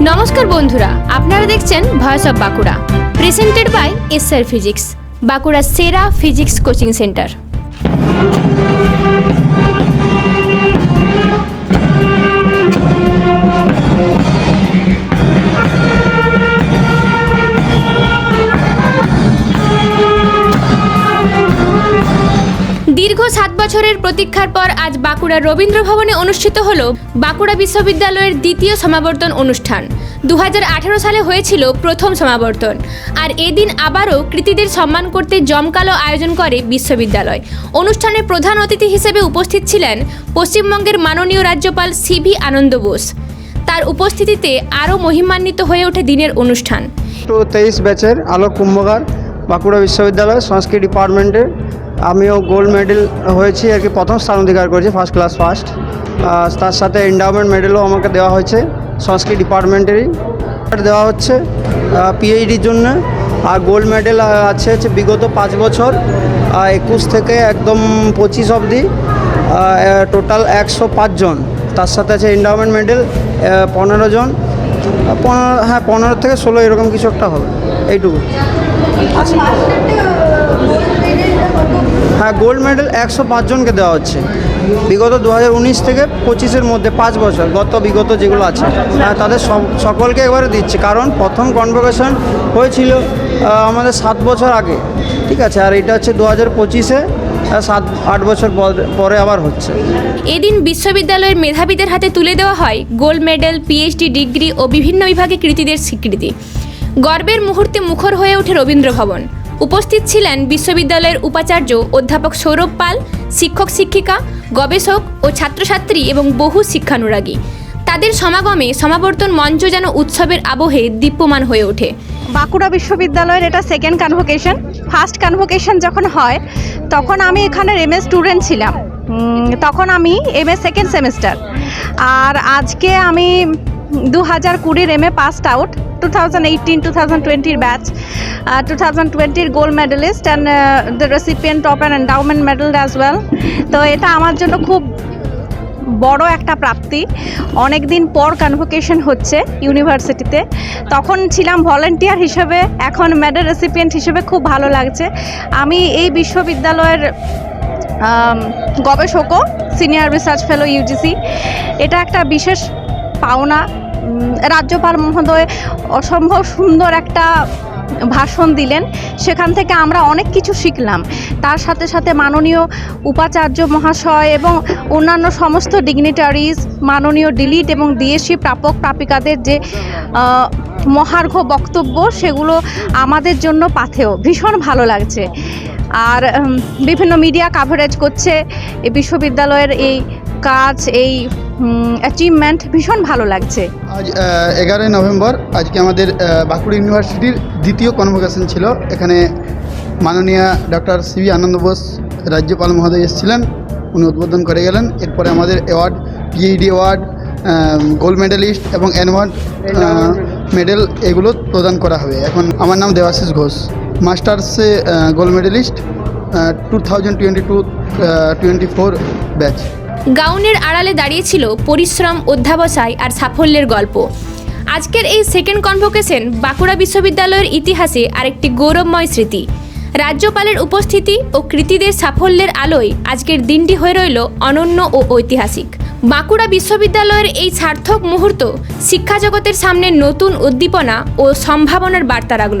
নমস্কার বন্ধুরা, আপনারা দেখছেন voice of Bankura presented by SR physics বাঁকুড়ার সেরা ফিজিক্স কোচিং সেন্টার দীর্ঘ সাত বছরের প্রতীক্ষার পর আজ বাঁকুড়ার রবীন্দ্র ভবনে অনুষ্ঠিত হল বাঁকুড়া বিশ্ববিদ্যালয়ের দ্বিতীয় সমাবর্তন অনুষ্ঠান। দু হাজার আঠারো সালে হয়েছিল প্রথম সমাবর্তন। আর এদিন আবারও কৃতিদের সম্মান করতে জমকালো আয়োজন করে বিশ্ববিদ্যালয়। অনুষ্ঠানে প্রধান অতিথি হিসেবে উপস্থিত ছিলেন পশ্চিমবঙ্গের মাননীয় রাজ্যপাল সিভি আনন্দ বোস। তার উপস্থিতিতে আরও মহিমান্বিত হয়ে ওঠে দিনের অনুষ্ঠান। তেইশ ব্যাচের আলোক কুম্ভকার বাঁকুড়া বিশ্ববিদ্যালয় সংস্কৃত ডিপার্টমেন্টে আমিও গোল্ড মেডেল হয়েছি আর কি প্রথম স্থান অধিকার করেছি ফার্স্ট ক্লাস ফার্স্ট তার সাথে এন্ডাওমেন্ট মেডেলও আমাকে দেওয়া হয়েছে, সংস্কৃত ডিপার্টমেন্টেরই দেওয়া হচ্ছে পিএইচডির জন্য। আর গোল্ড মেডেল আছে হচ্ছে বিগত পাঁচ বছর একুশ থেকে একদম পঁচিশ অবধি টোটাল একশো পাঁচজন তার সাথে আছে এন্ডাওমেন্ট মেডেল পনেরো জন। পনেরো হ্যাঁ পনেরো থেকে ষোলো এরকম কিছু একটা হবে, এইটুকু। হ্যাঁ গোল্ড মেডেল একশো পাঁচজনকে দেওয়া হচ্ছে। বিগত দু থেকে পঁচিশের মধ্যে পাঁচ বছর, গত বিগত যেগুলো আছে। হ্যাঁ তাদের সকলকে এবারে দিচ্ছে। কারণ প্রথম কনভোকেশন হয়েছিল আমাদের সাত বছর আগে। ঠিক আছে, আর এটা হচ্ছে দু হাজার পঁচিশে সাত, আট বছর পরে আবার হচ্ছে। এদিন বিশ্ববিদ্যালয়ের মেধাবীদের হাতে তুলে দেওয়া হয় গোল্ড মেডেল পিএইচডি ডিগ্রি ও বিভিন্ন বিভাগে কৃতিদের স্বীকৃতি। গর্বের মুহূর্তে মুখর হয়ে ওঠে রবীন্দ্র ভবন উপস্থিত ছিলেন বিশ্ববিদ্যালয়ের উপাচার্য অধ্যাপক সৌরভ পাল, শিক্ষক শিক্ষিকা, গবেষক ও ছাত্রছাত্রী এবং বহু শিক্ষানুরাগী। তাদের সমাগমে সমাবর্তন মঞ্চ যেন উৎসবের আবহে দীপ্যমান হয়ে ওঠে। বাঁকুড়া বিশ্ববিদ্যালয়ের এটা সেকেন্ড কনভোকেশন ফার্স্ট কনভোকেশন যখন হয়, তখন আমি এখানের এম স্টুডেন্ট ছিলাম। তখন আমি এম এ সেকেন্ড সেমিস্টার আর আজকে আমি দু হাজার কুড়ির M A passed out two thousand eighteen two thousand টোয়েন্টির ব্যাচ টু থাউজেন্ড টোয়েন্টির gold medallist and the recipient of an endowment medal as well তো এটা আমার জন্য খুব বড় একটা প্রাপ্তি। অনেক দিন পর কনভোকেশন হচ্ছে ইউনিভার্সিটিতে তখন ছিলাম ভলেন্টিয়ার হিসেবে, এখন মেডেল রেসিপিয়েন্ট হিসেবে খুব ভালো লাগছে। আমি এই বিশ্ববিদ্যালয়ের গবেষকও সিনিয়র রিসার্চ ফেলো ইউজিসি এটা একটা বিশেষ পাওনা। রাজ্যপাল মহোদয় অসম্ভব সুন্দর একটা ভাষণ দিলেন। সেখান থেকে আমরা অনেক কিছু শিখলাম। তার সাথে সাথে মাননীয় উপাচার্য মহাশয় এবং অন্যান্য সমস্ত ডিগনিটারিজ মাননীয় ডিলিট এবং ডিএসসি প্রাপক প্রাপিকাদের যে মহার্ঘ বক্তব্য, সেগুলো আমাদের জন্য পাথেয়। ভীষণ ভালো লাগছে। আর বিভিন্ন মিডিয়া কাভারেজ করছে। এই বিশ্ববিদ্যালয়ের এই কাজ, এই অ্যাচিভমেন্ট ভীষণ ভালো লাগছে। আজ এগারোই নভেম্বর, আজকে আমাদের বাঁকুড়া ইউনিভার্সিটির দ্বিতীয় কনভোকেশন ছিল। এখানে মাননীয় ডক্টর সিবি আনন্দ বোস, রাজ্যপাল মহোদয় এসেছিলেন, উনি উদ্বোধন করে গেলেন। এরপরে আমাদের award PhD award gold medallist এবং অ্যানওয়ার্ড মেডেল এগুলো প্রদান করা হবে। এখন আমার নাম Debashis Ghosh. মাস্টার্সে gold medallist two thousand twenty two twenty four batch গাউনের আড়ালে দাঁড়িয়েছিল পরিশ্রম, অধ্যাবসায় আর সাফল্যের গল্প। আজকের এই সেকেন্ড কনভোকেশন বাঁকুড়া বিশ্ববিদ্যালয়ের ইতিহাসে আরেকটি গৌরবময় স্মৃতি। রাজ্যপালের উপস্থিতি ও কৃতিদের সাফল্যের আলোয় আজকের দিনটি হয়ে রইল অনন্য ও ঐতিহাসিক। বাঁকুড়া বিশ্ববিদ্যালয়ের এই সার্থক মুহূর্ত শিক্ষা জগতের সামনে নতুন উদ্দীপনা ও সম্ভাবনার বার্তা রাখল।